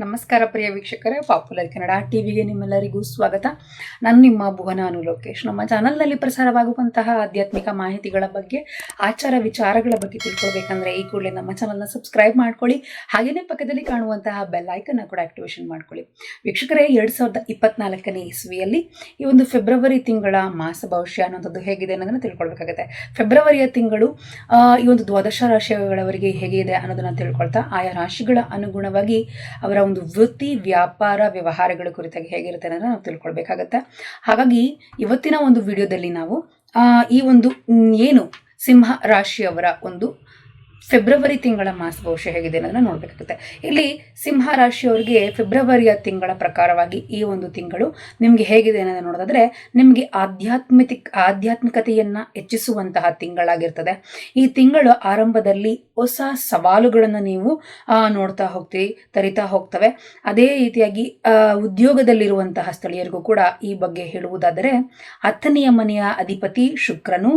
ನಮಸ್ಕಾರ ಪ್ರಿಯ ವೀಕ್ಷಕರೇ, ಪಾಪ್ಯುಲರ್ ಕನ್ನಡ ಟಿವಿಗೆ ನಿಮ್ಮೆಲ್ಲರಿಗೂ ಸ್ವಾಗತ. ನಾನು ನಿಮ್ಮ ಭುವನ ಅನು ಲೋಕೇಶ್. ನಮ್ಮ ಚಾನಲ್ನಲ್ಲಿ ಪ್ರಸಾರವಾಗುವಂತಹ ಆಧ್ಯಾತ್ಮಿಕ ಮಾಹಿತಿಗಳ ಬಗ್ಗೆ, ಆಚಾರ ವಿಚಾರಗಳ ಬಗ್ಗೆ ತಿಳ್ಕೊಳ್ಬೇಕಂದ್ರೆ ಈ ಕೂಡಲೇ ನಮ್ಮ ಚಾನಲ್ನ ಸಬ್ಸ್ಕ್ರೈಬ್ ಮಾಡ್ಕೊಳ್ಳಿ. ಹಾಗೆಯೇ ಪಕ್ಕದಲ್ಲಿ ಕಾಣುವಂತಹ ಬೆಲ್ ಐಕನ್ನ ಕೂಡ ಆಕ್ಟಿವೇಷನ್ ಮಾಡ್ಕೊಳ್ಳಿ. ವೀಕ್ಷಕರೇ, ಎರಡು ಸಾವಿರದ ಇಪ್ಪತ್ನಾಲ್ಕನೇ ಇಸ್ವಿಯಲ್ಲಿ ಈ ಒಂದು ಫೆಬ್ರವರಿ ತಿಂಗಳ ಮಾಸ ಭವಿಷ್ಯ ಅನ್ನೋಂಥದ್ದು ಹೇಗಿದೆ ಅನ್ನೋದನ್ನು ತಿಳ್ಕೊಳ್ಬೇಕಾಗುತ್ತೆ. ಫೆಬ್ರವರಿಯ ತಿಂಗಳು ಈ ಒಂದು ದ್ವಾದಶ ರಾಶಿಗಳವರಿಗೆ ಹೇಗಿದೆ ಅನ್ನೋದನ್ನು ತಿಳ್ಕೊಳ್ತಾ, ಆಯಾ ರಾಶಿಗಳ ಅನುಗುಣವಾಗಿ ಅವರ ಒಂದು ವೃತ್ತಿ ವ್ಯಾಪಾರ ವ್ಯವಹಾರಗಳ ಕುರಿತಾಗಿ ಹೇಗಿರುತ್ತೆ ಅನ್ನೋದನ್ನ ನಾವು ತಿಳ್ಕೊಳ್ಬೇಕಾಗತ್ತೆ. ಹಾಗಾಗಿ ಇವತ್ತಿನ ಒಂದು ವಿಡಿಯೋದಲ್ಲಿ ನಾವು ಈ ಒಂದು ಏನು ಸಿಂಹ ರಾಶಿಯವರ ಒಂದು ಫೆಬ್ರವರಿ ತಿಂಗಳ ಮಾಸ ಭವಿಷ್ಯ ಹೇಗಿದೆ ಅನ್ನೋದನ್ನ ನೋಡಬೇಕಾಗುತ್ತೆ. ಇಲ್ಲಿ ಸಿಂಹ ರಾಶಿಯವರಿಗೆ ಫೆಬ್ರವರಿಯ ತಿಂಗಳ ಪ್ರಕಾರವಾಗಿ ಈ ಒಂದು ತಿಂಗಳು ನಿಮಗೆ ಹೇಗಿದೆ ಅನ್ನೋದನ್ನ ನೋಡೋದಾದ್ರೆ, ನಿಮಗೆ ಆಧ್ಯಾತ್ಮಿಕ ಆಧ್ಯಾತ್ಮಿಕತೆಯನ್ನ ಹೆಚ್ಚಿಸುವಂತಹ ತಿಂಗಳಾಗಿರ್ತದೆ. ಈ ತಿಂಗಳು ಆರಂಭದಲ್ಲಿ ಹೊಸ ಸವಾಲುಗಳನ್ನು ನೀವು ನೋಡ್ತಾ ಹೋಗ್ತೀವಿ ತರಿತಾ ಹೋಗ್ತವೆ. ಅದೇ ರೀತಿಯಾಗಿ ಉದ್ಯೋಗದಲ್ಲಿರುವಂತಹ ಸ್ಥಳೀಯರಿಗೂ ಕೂಡ ಈ ಬಗ್ಗೆ ಹೇಳುವುದಾದರೆ, ಹತ್ತನೆಯ ಮನೆಯ ಅಧಿಪತಿ ಶುಕ್ರನು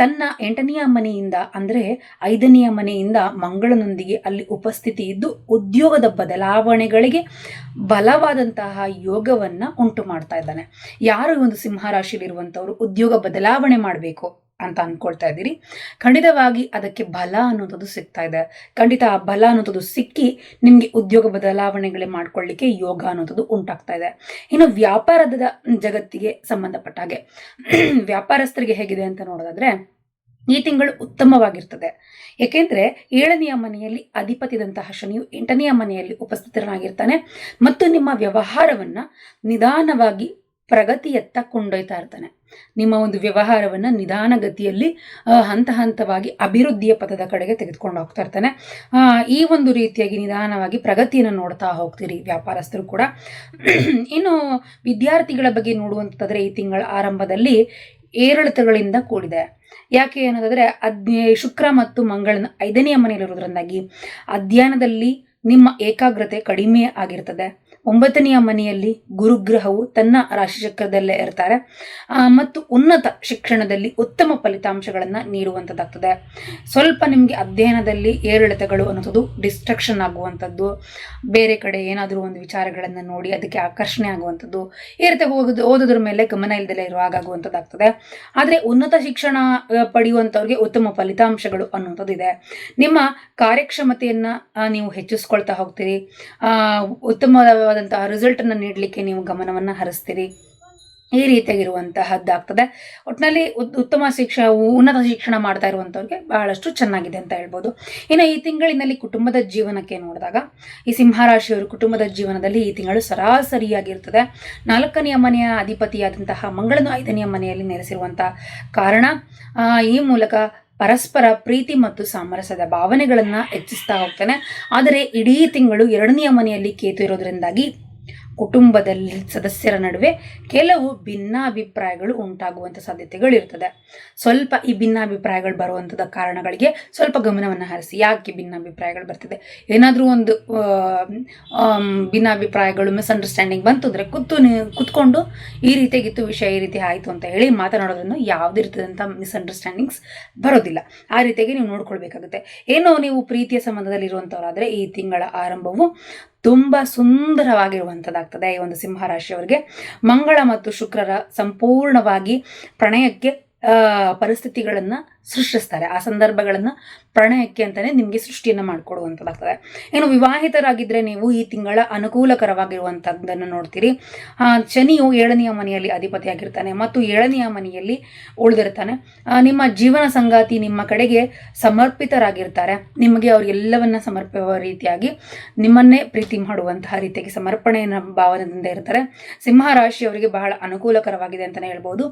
ತನ್ನ ಎಂಟನೆಯ ಮನೆಯಿಂದ ಅಂದರೆ ಐದನೆಯ ಮನೆಯಿಂದ ಮಂಗಳನೊಂದಿಗೆ ಅಲ್ಲಿ ಉಪಸ್ಥಿತಿ ಇದ್ದು ಉದ್ಯೋಗದ ಬದಲಾವಣೆಗಳಿಗೆ ಬಲವಾದಂತಹ ಯೋಗವನ್ನ ಉಂಟು ಮಾಡ್ತಾ ಇದ್ದಾನೆ. ಯಾರು ಒಂದು ಸಿಂಹರಾಶಿಯಲ್ಲಿರುವಂಥವ್ರು ಉದ್ಯೋಗ ಬದಲಾವಣೆ ಮಾಡಬೇಕು ಅಂತ ಅನ್ಕೊಳ್ತಾ ಇದ್ದೀರಿ? ಖಂಡಿತವಾಗಿ ಅದಕ್ಕೆ ಬಲ ಅನ್ನೋದು ಸಿಗ್ತಾ ಇದೆ. ಖಂಡಿತ ಆ ಬಲ ಅನ್ನೋದು ಸಿಕ್ಕಿ ನಿಮಗೆ ಉದ್ಯೋಗ ಬದಲಾವಣೆಗಳೇ ಮಾಡ್ಕೊಳ್ಳಿಕ್ಕೆ ಯೋಗ ಅನ್ನೋದು ಉಂಟಾಗ್ತಾ ಇದೆ. ಇನ್ನು ವ್ಯಾಪಾರದ ಜಗತ್ತಿಗೆ ಸಂಬಂಧಪಟ್ಟ ಹಾಗೆ ವ್ಯಾಪಾರಸ್ಥರಿಗೆ ಹೇಗಿದೆ ಅಂತ ನೋಡೋದಾದ್ರೆ ಈ ತಿಂಗಳು ಉತ್ತಮವಾಗಿರ್ತದೆ. ಏಕೆಂದರೆ ಏಳನೆಯ ಮನೆಯಲ್ಲಿ ಅಧಿಪತಿದಂತಹ ಶನಿಯು ಎಂಟನೆಯ ಮನೆಯಲ್ಲಿ ಉಪಸ್ಥಿತನಾಗಿರ್ತಾನೆ ಮತ್ತು ನಿಮ್ಮ ವ್ಯವಹಾರವನ್ನು ನಿಧಾನವಾಗಿ ಪ್ರಗತಿಯತ್ತ ಕೊಂಡೊಯ್ತಾ ಇರ್ತಾನೆ. ನಿಮ್ಮ ಒಂದು ವ್ಯವಹಾರವನ್ನು ನಿಧಾನಗತಿಯಲ್ಲಿ ಹಂತ ಹಂತವಾಗಿ ಅಭಿವೃದ್ಧಿಯ ಪದದ ಕಡೆಗೆ ತೆಗೆದುಕೊಂಡು ಹೋಗ್ತಾ ಇರ್ತಾನೆ. ಈ ಒಂದು ರೀತಿಯಾಗಿ ನಿಧಾನವಾಗಿ ಪ್ರಗತಿಯನ್ನು ನೋಡ್ತಾ ಹೋಗ್ತೀರಿ ವ್ಯಾಪಾರಸ್ಥರು ಕೂಡ. ಇನ್ನು ವಿದ್ಯಾರ್ಥಿಗಳ ಬಗ್ಗೆ ನೋಡುವಂಥದ್ರೆ ಈ ತಿಂಗಳ ಆರಂಭದಲ್ಲಿ ಏರಿಳಿತಗಳಿಂದ ಕೂಡಿದೆ. ಯಾಕೆ ಅನ್ನೋದಾದ್ರೆ ಅಜ್ಞೆ ಶುಕ್ರ ಮತ್ತು ಮಂಗಳನ ಐದನೆಯ ಮನೆಯಲ್ಲಿರೋದ್ರಿಂದಾಗಿ ಅಧ್ಯಯನದಲ್ಲಿ ನಿಮ್ಮ ಏಕಾಗ್ರತೆ ಕಡಿಮೆ ಆಗಿರ್ತದೆ. ಒಂಬತ್ತನೆಯ ಮನೆಯಲ್ಲಿ ಗುರುಗ್ರಹವು ತನ್ನ ರಾಶಿಚಕ್ರದಲ್ಲೇ ಇರ್ತಾರೆ. ಮತ್ತು ಉನ್ನತ ಶಿಕ್ಷಣದಲ್ಲಿ ಉತ್ತಮ ಫಲಿತಾಂಶಗಳನ್ನು ನೀಡುವಂಥದ್ದಾಗ್ತದೆ ಸ್ವಲ್ಪ ನಿಮಗೆ ಅಧ್ಯಯನದಲ್ಲಿ ಏರಿಳಿತಗಳು ಅನ್ನೋದು ಡಿಸ್ಟ್ರಕ್ಷನ್ ಆಗುವಂಥದ್ದು ಬೇರೆ ಕಡೆ ಏನಾದರೂ ಒಂದು ವಿಚಾರಗಳನ್ನು ನೋಡಿ ಅದಕ್ಕೆ ಆಕರ್ಷಣೆ ಆಗುವಂಥದ್ದು ಈ ಓದೋದು ಓದೋದ್ರ ಮೇಲೆ ಗಮನ ಇಲ್ಲದೆ ಇರುವಾಗ ಆಗುವಂಥದ್ದಾಗ್ತದೆ ಆದರೆ ಉನ್ನತ ಶಿಕ್ಷಣ ಪಡೆಯುವಂಥವ್ರಿಗೆ ಉತ್ತಮ ಫಲಿತಾಂಶಗಳು ಅನ್ನುವಂಥದ್ದು ಇದೆ ನಿಮ್ಮ ಕಾರ್ಯಕ್ಷಮತೆಯನ್ನು ನೀವು ಹೆಚ್ಚಿಸ್ಕೊಳ್ತಾ ಹೋಗ್ತೀರಿ. ಆ, ಉತ್ತಮವಾದಂತಹ ರಿಸಲ್ಟನ್ನು ನೀಡಲಿಕ್ಕೆ ನೀವು ಗಮನವನ್ನು ಹರಿಸ್ತೀರಿ. ಈ ರೀತಿಯಾಗಿರುವಂತಹದ್ದಾಗ್ತದೆ ಒಟ್ಟಿನಲ್ಲಿ ಉತ್- ಉತ್ತಮ ಶಿಕ್ಷ ಉನ್ನತ ಶಿಕ್ಷಣ ಮಾಡ್ತಾ ಇರುವಂಥವ್ರಿಗೆ ಬಹಳಷ್ಟು ಚೆನ್ನಾಗಿದೆ ಅಂತ ಹೇಳ್ಬೋದು. ಇನ್ನು ಈ ತಿಂಗಳಿನಲ್ಲಿ ಕುಟುಂಬದ ಜೀವನಕ್ಕೆ ನೋಡಿದಾಗ, ಈ ಸಿಂಹರಾಶಿಯವರು ಕುಟುಂಬದ ಜೀವನದಲ್ಲಿ ಈ ತಿಂಗಳು ಸರಾಸರಿಯಾಗಿರ್ತದೆ. ನಾಲ್ಕನೆಯ ಮನೆಯ ಅಧಿಪತಿಯಾದಂತಹ ಮಂಗಳನು ಐದನೆಯ ಮನೆಯಲ್ಲಿ ನೆಲೆಸಿರುವಂತಹ ಕಾರಣ ಈ ಮೂಲಕ ಪರಸ್ಪರ ಪ್ರೀತಿ ಮತ್ತು ಸಾಮರಸ್ಯದ ಭಾವನೆಗಳನ್ನು ಹೆಚ್ಚಿಸ್ತಾ ಹೋಗ್ತಾನೆ. ಆದರೆ ಇಡೀ ತಿಂಗಳು ಎರಡನೆಯ ಮನೆಯಲ್ಲಿ ಕೇತು ಇರೋದ್ರಿಂದಾಗಿ ಕುಟುಂಬದಲ್ಲಿ ಸದಸ್ಯರ ನಡುವೆ ಕೆಲವು ಭಿನ್ನಾಭಿಪ್ರಾಯಗಳು ಉಂಟಾಗುವಂಥ ಸಾಧ್ಯತೆಗಳು ಇರ್ತದೆ ಸ್ವಲ್ಪ ಈ ಭಿನ್ನಾಭಿಪ್ರಾಯಗಳು ಬರುವಂಥದ ಕಾರಣಗಳಿಗೆ ಸ್ವಲ್ಪ ಗಮನವನ್ನು ಹರಿಸಿ. ಯಾಕೆ ಭಿನ್ನಾಭಿಪ್ರಾಯಗಳು ಬರ್ತದೆ? ಏನಾದರೂ ಒಂದು ಭಿನ್ನಾಭಿಪ್ರಾಯಗಳು ಮಿಸ್ಅಂಡರ್ಸ್ಟ್ಯಾಂಡಿಂಗ್ ಬಂತು ಅಂದರೆ ಕೂತು ಕುತ್ಕೊಂಡು ಈ ರೀತಿಯಾಗಿತ್ತು, ವಿಷಯ ಈ ರೀತಿ ಆಯಿತು ಅಂತ ಹೇಳಿ ಮಾತನಾಡೋದನ್ನು ಯಾವುದೇ ರೀತಿಯಾದಂಥ ಮಿಸ್ಅಂಡರ್ಸ್ಟ್ಯಾಂಡಿಂಗ್ಸ್ ಬರೋದಿಲ್ಲ. ಆ ರೀತಿಯಾಗಿ ನೀವು ನೋಡ್ಕೊಳ್ಬೇಕಾಗುತ್ತೆ. ಏನೋ ನೀವು ಪ್ರೀತಿಯ ಸಂಬಂಧದಲ್ಲಿ ಇರುವಂಥವರಾದರೆ ಈ ತಿಂಗಳ ಆರಂಭವು ತುಂಬ ಸುಂದರವಾಗಿರುವಂಥದ್ದಾಗ್ತದೆ ಈ ಒಂದು ಸಿಂಹರಾಶಿಯವರಿಗೆ. ಮಂಗಳ ಮತ್ತು ಶುಕ್ರರ ಸಂಪೂರ್ಣವಾಗಿ ಪ್ರಣಯಕ್ಕೆ ಪರಿಸ್ಥಿತಿಗಳನ್ನು ಸೃಷ್ಟಿಸ್ತಾರೆ. ಆ ಸಂದರ್ಭಗಳನ್ನು ಪ್ರಣಯಕ್ಕೆ ಅಂತಲೇ ನಿಮಗೆ ಸೃಷ್ಟಿಯನ್ನು ಮಾಡಿಕೊಡುವಂಥದ್ದಾಗ್ತದೆ ಏನು ವಿವಾಹಿತರಾಗಿದ್ದರೆ ನೀವು ಈ ತಿಂಗಳ ಅನುಕೂಲಕರವಾಗಿರುವಂಥದ್ದನ್ನು ನೋಡ್ತೀರಿ. ಶನಿಯು ಏಳನೆಯ ಮನೆಯಲ್ಲಿ ಅಧಿಪತಿಯಾಗಿರ್ತಾನೆ ಮತ್ತು ಏಳನೆಯ ಮನೆಯಲ್ಲಿ ಉಳಿದಿರ್ತಾನೆ. ನಿಮ್ಮ ಜೀವನ ಸಂಗಾತಿ ನಿಮ್ಮ ಕಡೆಗೆ ಸಮರ್ಪಿತರಾಗಿರ್ತಾರೆ. ನಿಮಗೆ ಅವರೆಲ್ಲವನ್ನ ಸಮರ್ಪಿಸುವ ರೀತಿಯಾಗಿ ನಿಮ್ಮನ್ನೇ ಪ್ರೀತಿ ಮಾಡುವಂತಹ ರೀತಿಯಾಗಿ ಸಮರ್ಪಣೆಯ ಭಾವನೆಯಿಂದ ಇರ್ತಾರೆ. ಸಿಂಹ ರಾಶಿಯವರಿಗೆ ಬಹಳ ಅನುಕೂಲಕರವಾಗಿದೆ ಅಂತಲೇ ಹೇಳ್ಬೋದು.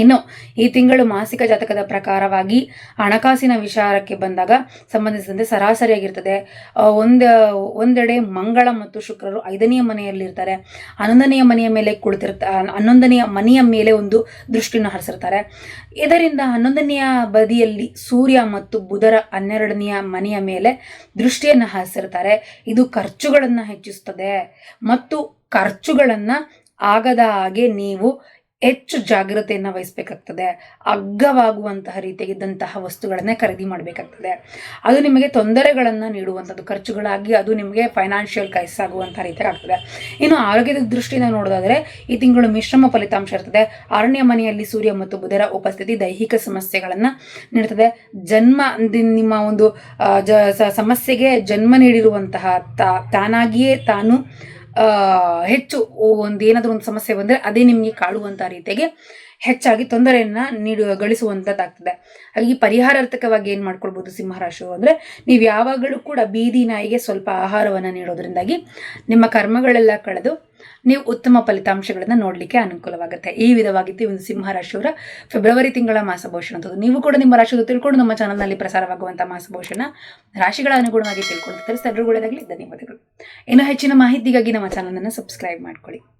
ಇನ್ನು ಈ ತಿಂಗಳು ಮಾಸಿಕ ಜಾತಕದ ಪ್ರಕಾರವಾಗಿ ಹಣಕಾಸಿನ ವಿಚಾರಕ್ಕೆ ಬಂದಾಗ ಸಂಬಂಧಿಸಿದಂತೆ ಸರಾಸರಿಯಾಗಿರ್ತದೆ. ಒಂದು ಒಂದ, ಒಂದೆಡೆ ಮಂಗಳ ಮತ್ತು ಶುಕ್ರರು ಐದನೆಯ ಮನೆಯಲ್ಲಿರ್ತಾರೆ. ಹನ್ನೊಂದನೆಯ ಮನೆಯ ಮೇಲೆ ಕುಳಿತಿರ್ತ, ಹನ್ನೊಂದನೆಯ ಮನೆಯ ಮೇಲೆ ಒಂದು ದೃಷ್ಟಿಯನ್ನು ಹರಿಸಿರ್ತಾರೆ. ಇದರಿಂದ ಹನ್ನೊಂದನೆಯ ಬದಿಯಲ್ಲಿ ಸೂರ್ಯ ಮತ್ತು ಬುಧರ ಹನ್ನೆರಡನೆಯ ಮನೆಯ ಮೇಲೆ ದೃಷ್ಟಿಯನ್ನು ಹರಿಸಿರ್ತಾರೆ. ಇದು ಖರ್ಚುಗಳನ್ನು ಹೆಚ್ಚಿಸುತ್ತದೆ ಮತ್ತು ಖರ್ಚುಗಳನ್ನು ಆಗದ ಹಾಗೆ ನೀವು ಹೆಚ್ಚು ಜಾಗ್ರತೆಯನ್ನು ವಹಿಸ್ಬೇಕಾಗ್ತದೆ, ಅಗ್ಗವಾಗುವಂತಹ ರೀತಿಯಾಗಿದ್ದಂತಹ ವಸ್ತುಗಳನ್ನೇ ಖರೀದಿ ಮಾಡಬೇಕಾಗ್ತದೆ. ಅದು ನಿಮಗೆ ತೊಂದರೆಗಳನ್ನು ನೀಡುವಂಥದ್ದು, ಖರ್ಚುಗಳಾಗಿ ಅದು ನಿಮಗೆ ಫೈನಾನ್ಷಿಯಲ್ ಕೈಸಾಗುವಂಥ ರೀತಿಯಾಗಿ ಆಗ್ತದೆ ಇನ್ನು ಆರೋಗ್ಯದ ದೃಷ್ಟಿಯಿಂದ ನೋಡೋದಾದರೆ, ಈ ತಿಂಗಳು ಮಿಶ್ರಮ ಫಲಿತಾಂಶ ಇರ್ತದೆ. ಅರಣ್ಯ ಮನೆಯಲ್ಲಿ ಸೂರ್ಯ ಮತ್ತು ಬುಧರ ಉಪಸ್ಥಿತಿ ದೈಹಿಕ ಸಮಸ್ಯೆಗಳನ್ನು ನೀಡ್ತದೆ. ಜನ್ಮ ನಿಮ್ಮ ಒಂದು ಸಮಸ್ಯೆಗೆ ಜನ್ಮ ನೀಡಿರುವಂತಹ ತಾನಾಗಿಯೇ ತಾನು ಹೆಚ್ಚು ಒಂದು ಏನಾದರೂ ಒಂದು ಸಮಸ್ಯೆ ಬಂದರೆ ಅದೇ ನಿಮಗೆ ಕಾಡುವಂಥ ರೀತಿಯಾಗಿ ಹೆಚ್ಚಾಗಿ ತೊಂದರೆಯನ್ನು ನೀಡು ಗಳಿಸುವಂಥದ್ದಾಗ್ತದೆ ಹಾಗಾಗಿ ಪರಿಹಾರಾರ್ಥಕವಾಗಿ ಏನು ಮಾಡ್ಕೊಳ್ಬೋದು ಸಿಂಹರಾಶಿಯು ಅಂದರೆ, ನೀವು ಯಾವಾಗಲೂ ಕೂಡ ಬೀದಿ ನಾಯಿಗೆ ಸ್ವಲ್ಪ ಆಹಾರವನ್ನು ನೀಡೋದ್ರಿಂದಾಗಿ ನಿಮ್ಮ ಕರ್ಮಗಳೆಲ್ಲ ಕಳೆದು ನೀವು ಉತ್ತಮ ಫಲಿತಾಂಶಗಳನ್ನು ನೋಡಲಿಕ್ಕೆ ಅನುಕೂಲವಾಗುತ್ತೆ. ಈ ವಿಧವಾಗಿತ್ತು ಒಂದು ಸಿಂಹ ರಾಶಿಯವರ ಫೆಬ್ರವರಿ ತಿಂಗಳ ಮಾಸಭೂಷಣ ನೀವು ಕೂಡ ನಿಮ್ಮ ರಾಶಿಯನ್ನು ತಿಳ್ಕೊಂಡು ನಮ್ಮ ಚಾನಲ್ನಲ್ಲಿ ಪ್ರಸಾರವಾಗುವಂಥ ಮಾಸಭೂಷಣ ರಾಶಿಗಳ ಅನುಗುಣವಾಗಿ ತಿಳ್ಕೊಂಡು ತಿಳಿಸ್ತಾ ಧನ್ಯವಾದಗಳು. ಇನ್ನು ಹೆಚ್ಚಿನ ಮಾಹಿತಿಗಾಗಿ ನಮ್ಮ ಚಾನಲನ್ನು ಸಬ್ಸ್ಕ್ರೈಬ್ ಮಾಡ್ಕೊಳ್ಳಿ.